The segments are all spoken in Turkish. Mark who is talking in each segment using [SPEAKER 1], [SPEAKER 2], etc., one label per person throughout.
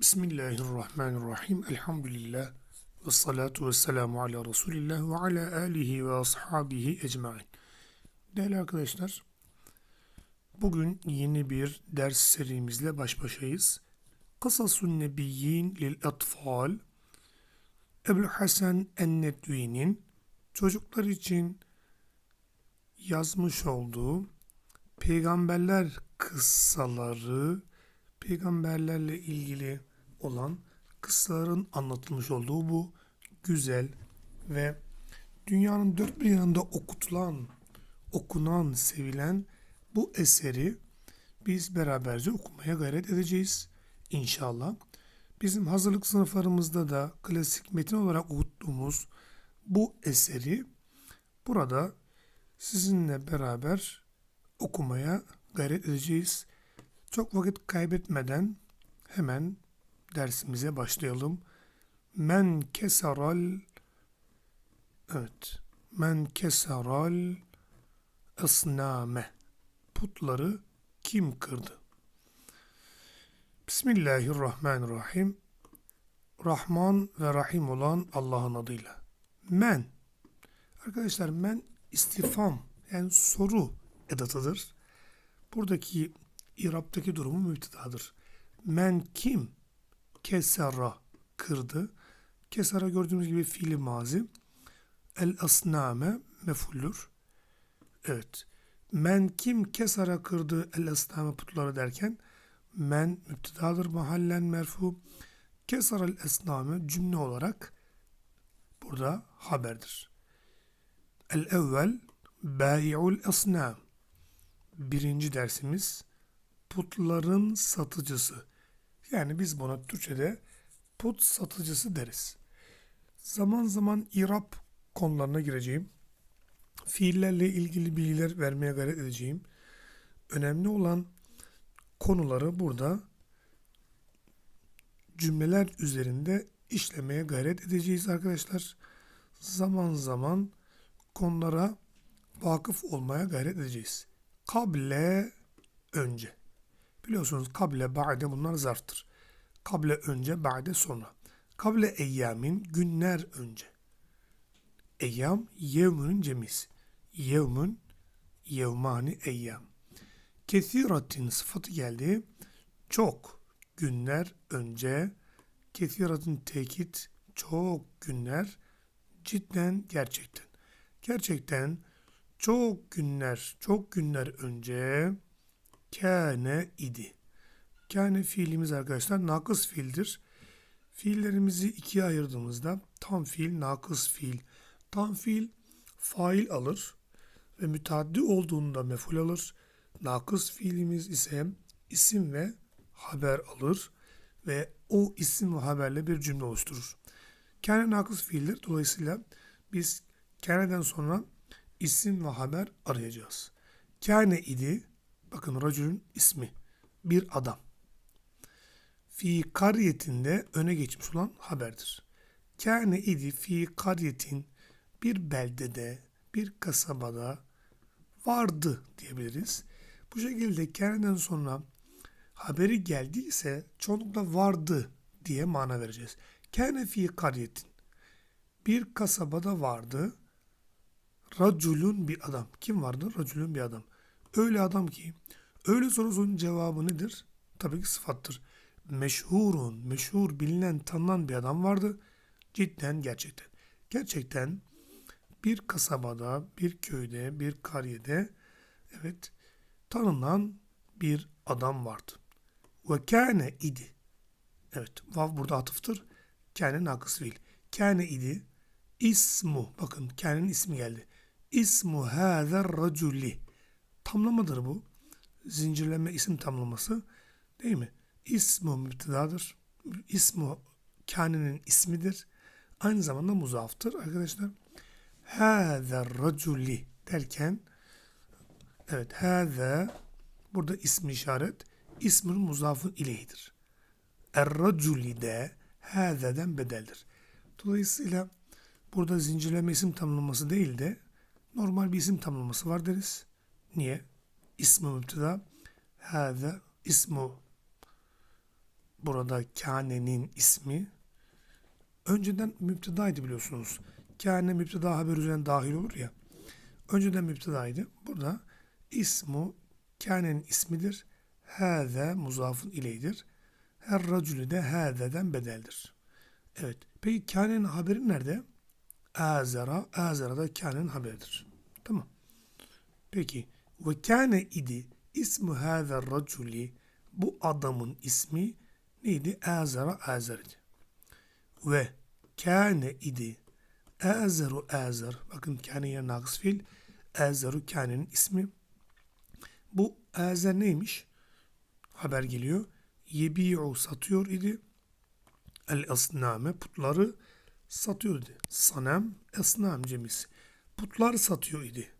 [SPEAKER 1] Bismillahirrahmanirrahim. Elhamdülillah. Ve salatu ve selamu ala Resulillah ve ala alihi ve ashabihi ecmain. Değerli arkadaşlar, bugün yeni bir ders serimizle baş başayız. Kasasun Nebiyyin lil Atfal Ebu Hasan Ennetvi'nin çocuklar için yazmış olduğu peygamberler kıssaları peygamberlerle ilgili olan kıssaların anlatılmış olduğu bu güzel ve dünyanın dört bir yanında okutulan, okunan, sevilen bu eseri biz beraberce okumaya gayret edeceğiz inşallah. Bizim hazırlık sınıflarımızda da klasik metin olarak okuttuğumuz bu eseri burada sizinle beraber okumaya gayret edeceğiz. Çok vakit kaybetmeden hemen dersimize başlayalım. Men keseral Evet. Men keseral ısname putları kim kırdı? Bismillahirrahmanirrahim. Rahman ve Rahim olan Allah'ın adıyla. Men. Arkadaşlar men istifam yani soru edatıdır. Buradaki İrab'daki durumu müptedadır. Men kim? Kesera kırdı. Kesera gördüğümüz gibi fiili mazi. El asname mefullür. Evet. Men kim kesara kırdı el asname putları derken men müptedadır mahallen merfu. Kesara el esname cümle olarak burada haberdir. El evvel bâi'ul asnam. Birinci dersimiz putların satıcısı. Yani biz buna Türkçe'de put satıcısı deriz. Zaman zaman irap konularına gireceğim. Fiillerle ilgili bilgiler vermeye gayret edeceğim. Önemli olan konuları burada cümleler üzerinde işlemeye gayret edeceğiz arkadaşlar. Zaman zaman konulara vakıf olmaya gayret edeceğiz. Kable önce. Biliyorsunuz kable, ba'de bunlar zarftır. Kable önce, ba'de sonra. Kable eyyamin günler önce. Eyyam yevmünün cemisi. Yevmün yevmani eyyam. Kesiratin sıfatı geldi. Çok günler önce. Kesiratin tekit çok günler cidden gerçekten. Gerçekten çok günler, çok günler önce kâne idi. Kâne fiilimiz arkadaşlar nakıs fiildir. Fiillerimizi ikiye ayırdığımızda tam fiil, nakıs fiil. Tam fiil fail alır ve müteaddi olduğunda meful alır. Nakıs fiilimiz ise isim ve haber alır ve o isim ve haberle bir cümle oluşturur. Kâne nakıs fiildir. Dolayısıyla biz kâne'den sonra isim ve haber arayacağız. Kâne idi Bakın racülün ismi. Bir adam. Fi kariyetinde öne geçmiş olan haberdir. Kâne idi fi kariyetin bir beldede, bir kasabada vardı diyebiliriz. Bu şekilde kâne'den sonra haberi geldiyse çoğunlukla vardı diye mana vereceğiz. Kâne fi kariyetin bir kasabada vardı. Raculun bir adam. Kim vardı? Raculun bir adam. Öyle adam ki öyle sorusunun cevabı nedir? Tabii ki sıfattır. Meşhurun, meşhur, bilinen, tanınan bir adam vardı. Cidden gerçekten. Gerçekten bir kasabada, bir köyde, bir kariyede evet tanınan bir adam vardı. Ve kâne idi. Evet vav burada atıftır. Kâne nakıs fiil. Kâne idi. İsmu. Bakın kânenin ismi geldi. İsmu hâzer raculi tamlamadır bu. Zincirleme isim tamlaması değil mi? İsmu müptedadır. İsmu kânenin ismidir. Aynı zamanda muzaftır arkadaşlar. Hâzer raculi derken evet hâze burada ismi işaret ismin muzafın ileyhidir. Er-raculi de hâzeden bedeldir. Dolayısıyla burada zincirleme isim tamlaması değil de normal bir isim tamlaması var deriz. Niye? İsmi müpteda. Hâze ismu burada kânenin ismi önceden müptedaydı biliyorsunuz. Kâne müpteda haber üzerine dahil olur ya. Önceden müptedaydı. Burada ismu kânenin ismidir. Hâze muzafın ileydir. Her racülü de hâzeden bedeldir. Evet. Peki kânenin haberi nerede? Azera. Azera da kânenin haberidir. Tamam. Peki. Ve kâne idi ismu hâze raculi bu adamın ismi neydi? Azera Azer idi. Ve kâne idi Azeru Azer. Bakın kâne yerine nakıs fiil. Azeru kânenin ismi. Bu Azer neymiş? Haber geliyor. Yebi'u satıyor idi. El asname putları satıyor idi. Sanem esnam cemisi. Putlar satıyor idi.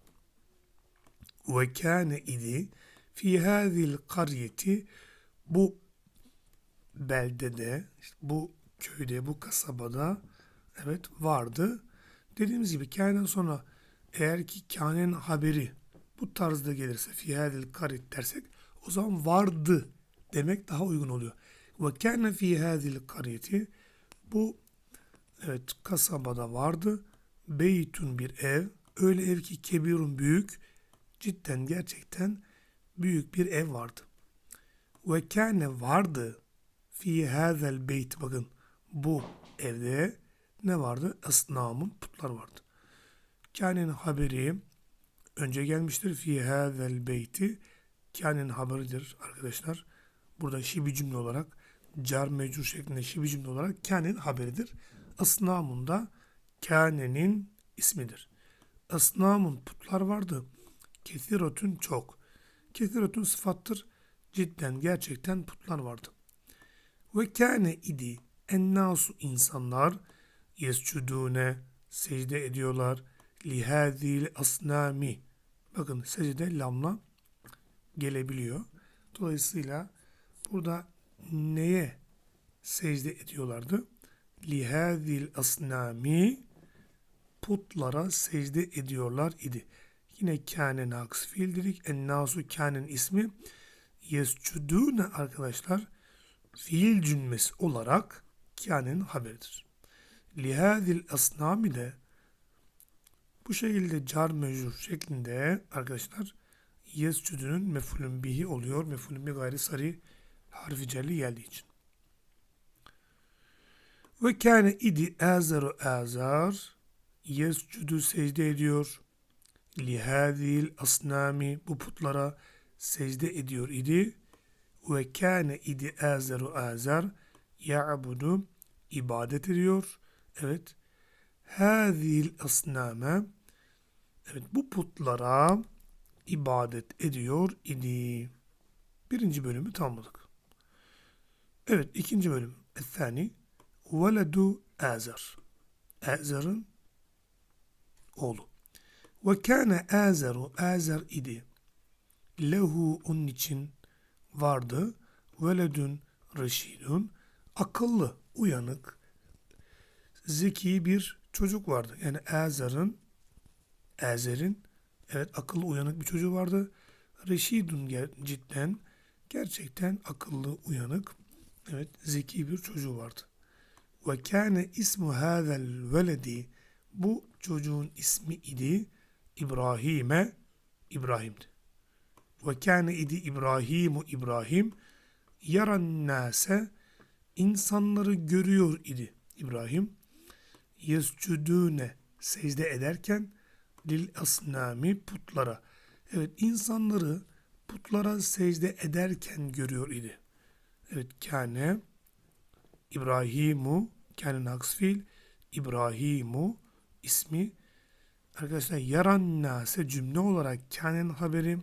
[SPEAKER 1] Ve kâne idi fi hâzil karyeti bu beldede, işte bu köyde, bu kasabada evet vardı. Dediğimiz gibi kânen sonra eğer ki kânenin haberi bu tarzda gelirse fi hâzil karyet dersek o zaman vardı demek daha uygun oluyor. Ve kâne fi hâzil karyeti bu evet kasabada vardı. Beytun bir ev. Öyle ev ki kebirun büyük. Cidden gerçekten büyük bir ev vardı. Ve kâne vardı fi hâzel beyt bakın bu evde ne vardı? Asnamın putlar vardı. Kâne'nin haberi önce gelmiştir. Fi hâzel beyti kâne'nin haberidir arkadaşlar. Burada şibi cümle olarak car mecrur şeklinde şibi cümle olarak kâne'nin haberidir. Asnamun da kâne'nin ismidir. Asnamun putlar vardı. Kethiratun çok. Kethiratun sıfattır. Cidden gerçekten putlar vardı. Ve kâne idi ennâsu insanlar yescudûne secde ediyorlar lihâzîl asnâmi. Bakın secde lamla gelebiliyor. Dolayısıyla burada neye secde ediyorlardı? Lihâzîl asnâmi putlara secde ediyorlar idi. Yine kâne nakıs fiil dedik. Ennâsu kânenin ismi yescudûne arkadaşlar fiil cümlesi olarak kânenin haberidir. Lihâzil asnami de bu şekilde car mecrur şeklinde arkadaşlar yescudunun mefulün bihi oluyor. Mefulün bir gayri sarı harfi celli geldiği için. Ve kâne idi azaru azar yescudu secde ediyor. Lihâzil asnami bu putlara secde ediyor idi. Ve kâne idi azaru azar ya'budu ibadet ediyor. Evet. Hâzil asname Evet bu putlara ibadet ediyor idi. Birinci bölümü tamamladık. Evet ikinci bölüm. Ethani Veledu Azer. Azer'ın oğlu. Ve kâne Azeru Azer idi. Lehu onun için vardı. Veledun reşidun. Akıllı, uyanık, zeki bir çocuk vardı. Yani Azer'ın Azer'in evet akıllı uyanık bir çocuğu vardı. Reşidun cidden gerçekten akıllı uyanık evet zeki bir çocuğu vardı. Ve kâne ismu hâzel veledi bu çocuğun ismi idi İbrahim'e İbrahim'di. Ve kâne idi İbrahimu İbrahim yaran nase insanları görüyor idi İbrahim. Yescudune secde ederken lil asnami putlara. Evet insanları putlara secde ederken görüyor idi. Evet kâne İbrahimu kâne naksfil İbrahimu ismi arkadaşlar yaran nase cümle olarak kânenin haberi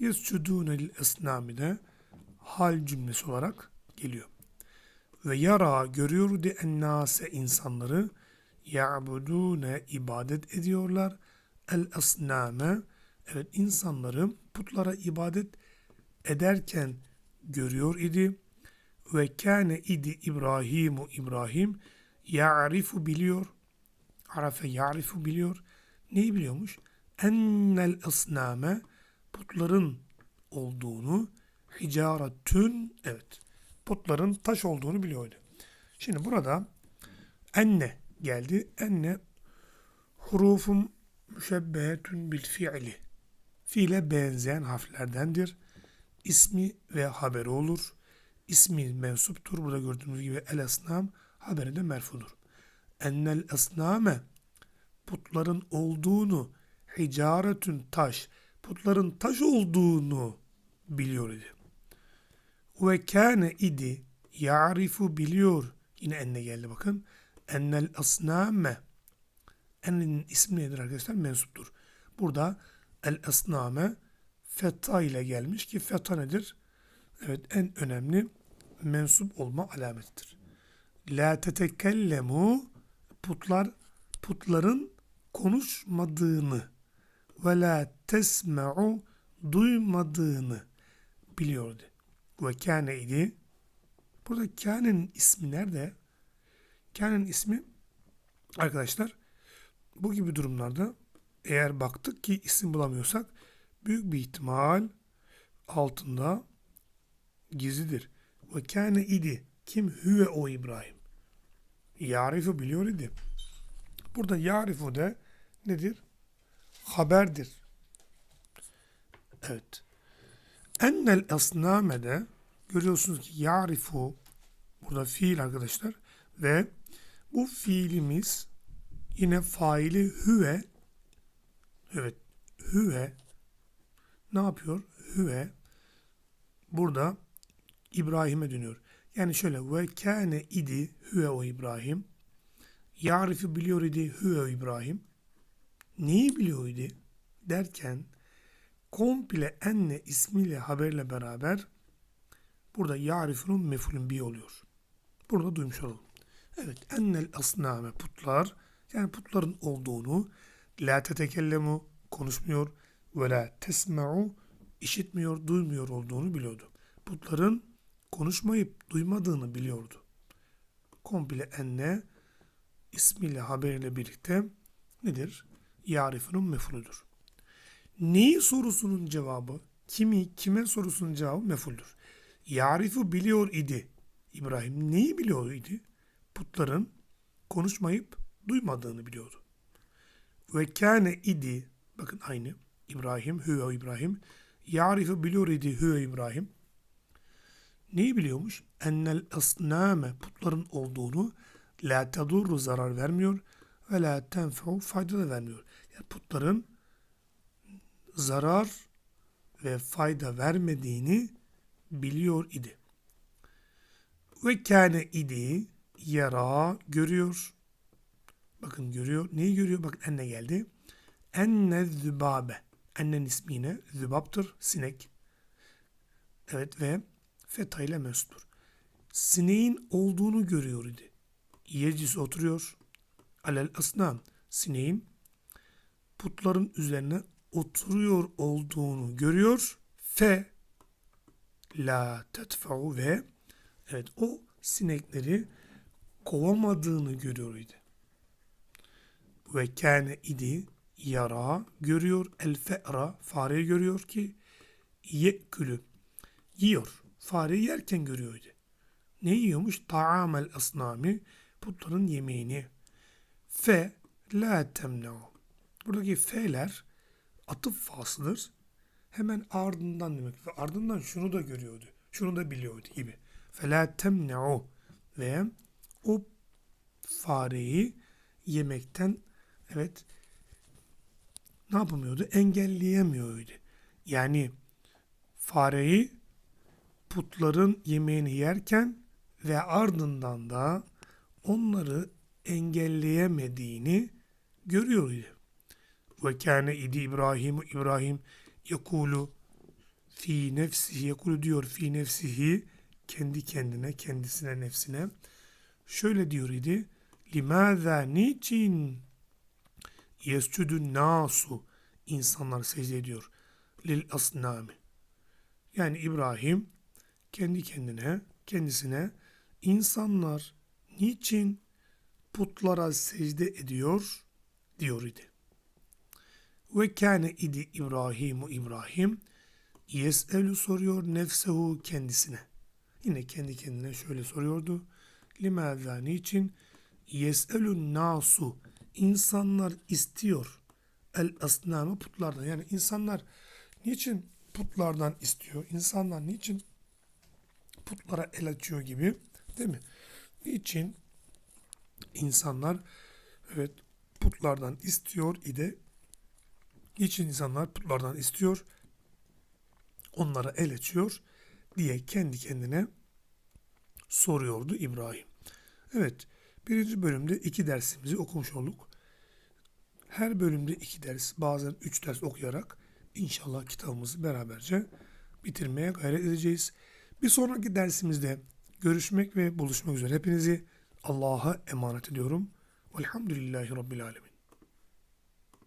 [SPEAKER 1] yescudune lil asnami de hal cümlesi olarak geliyor. Ve yara görüyordu ennase insanları ya'budune ibadet ediyorlar. El asname evet insanları putlara ibadet ederken görüyor idi. Ve kâne idi İbrahimu İbrahim ya'rifu biliyor arafe ya'rifu biliyor neyi biliyormuş ennel asname putların olduğunu hicaretün evet putların taş olduğunu biliyordu. Şimdi burada enne geldi. Enne hurufun müşebbehetün bil fiili. Fiile benzeyen harflerdendir. İsmi ve haberi olur. İsmi mensuptur. Burada gördüğünüz gibi el esnam haberi de merfudur. Ennel esname putların olduğunu hicaretün taş putların taş olduğunu biliyor idi. Ve kâne idi ya'rifu biliyor. Yine enne geldi bakın. Ennel asname Ennenin ismi nedir arkadaşlar? Mensuptur. Burada el asname feta ile gelmiş ki feta nedir? Evet en önemli mensup olma alametidir. La tetekellemu putlar putların konuşmadığını ve la tesme'u duymadığını biliyordu. Ve kâne idi. Burada kânenin ismi nerede? Kânenin ismi arkadaşlar bu gibi durumlarda eğer baktık ki isim bulamıyorsak büyük bir ihtimal altında gizlidir. Ve kâne idi. Kim? Hüve o İbrahim. Yarifu biliyor idi. Burada yarifu de nedir? Haberdir. Evet. Ennel esnamede görüyorsunuz ki yarifu burada fiil arkadaşlar ve bu fiilimiz yine faili hüve evet hüve ne yapıyor? Hüve burada İbrahim'e dönüyor. Yani şöyle ve kâne idi hüve o İbrahim. Yarifi biliyor idi hüve o İbrahim. Neyi biliyor idi? Derken komple enne ismiyle haberle beraber burada yarifunun mefulün bir oluyor. Burada duymuş olalım. Evet ennel asname putlar yani putların olduğunu la tetekellemu konuşmuyor ve la tesma'u işitmiyor, duymuyor olduğunu biliyordu. Putların konuşmayıp duymadığını biliyordu. Komple enne ismiyle haberiyle birlikte nedir? Yarifunun mefuludur. Neyi sorusunun cevabı, kimi, kime sorusunun cevabı mefuldür. Yarifu biliyor idi. İbrahim neyi biliyor idi? Putların konuşmayıp duymadığını biliyordu. Ve kâne idi, bakın aynı, İbrahim, hüve İbrahim, yarifu biliyor idi hüve İbrahim. Neyi biliyormuş? Ennel asname, putların olduğunu, la tedurru zarar vermiyor ve la tenfe'u fayda da vermiyor. Putların zarar ve fayda vermediğini biliyor idi. Ve kâne idi yara görüyor. Bakın görüyor. Neyi görüyor? Bakın enne geldi. Enne zübabe. Ennen ismi yine zübaptır. Sinek. Evet ve feta ile mestur. Sineğin olduğunu görüyor idi. Yecis oturuyor. Alel asnam. Sineğin putların üzerine oturuyor olduğunu görüyor. Fe la tetfa'u ve evet o sinekleri kovamadığını görüyor idi. Ve kâne idi yara görüyor el fe'ra fareyi görüyor ki ye'külü yiyor. Fareyi yerken görüyordu. Ne yiyormuş? Ta'amel asnami putların yemeğini. Fe la temne'u. Buradaki fe'ler atıf faslıdır. Hemen ardından demek. Ve ardından şunu da görüyordu. Şunu da biliyordu gibi. Fela temne'u. Ve o fareyi yemekten evet ne yapamıyordu? Engelleyemiyordu. Yani fareyi putların yemeğini yerken ve ardından da onları engelleyemediğini görüyordu. Ve kâne idi İbrahim İbrahim yekulu fi nefsihi yekulu diyor fi nefsihi kendi kendine kendisine nefsine. Şöyle diyor idi limaza niçin yescudun nasu insanlar secde ediyor. Lil asnami yani İbrahim kendi kendine kendisine insanlar niçin putlara secde ediyor? diyor idi. Ve kâne idi İbrahimu İbrahim yes'elu soruyor nefsehu kendisine. Yine kendi kendine şöyle soruyordu. Limâzâ niçin? Yes'elun nasu. İnsanlar istiyor. El asnâme putlardan. Yani insanlar niçin putlardan istiyor? İnsanlar niçin putlara el açıyor gibi değil mi? Niçin insanlar evet putlardan istiyor ide niçin insanlar putlardan istiyor onlara el açıyor diye kendi kendine soruyordu İbrahim. Evet birinci bölümde iki dersimizi okumuş olduk. Her bölümde iki ders bazen üç ders okuyarak inşallah kitabımızı beraberce bitirmeye gayret edeceğiz. Bir sonraki dersimizde görüşmek ve buluşmak üzere hepinizi Allah'a emanet ediyorum. Velhamdülillahi Rabbil Alemin.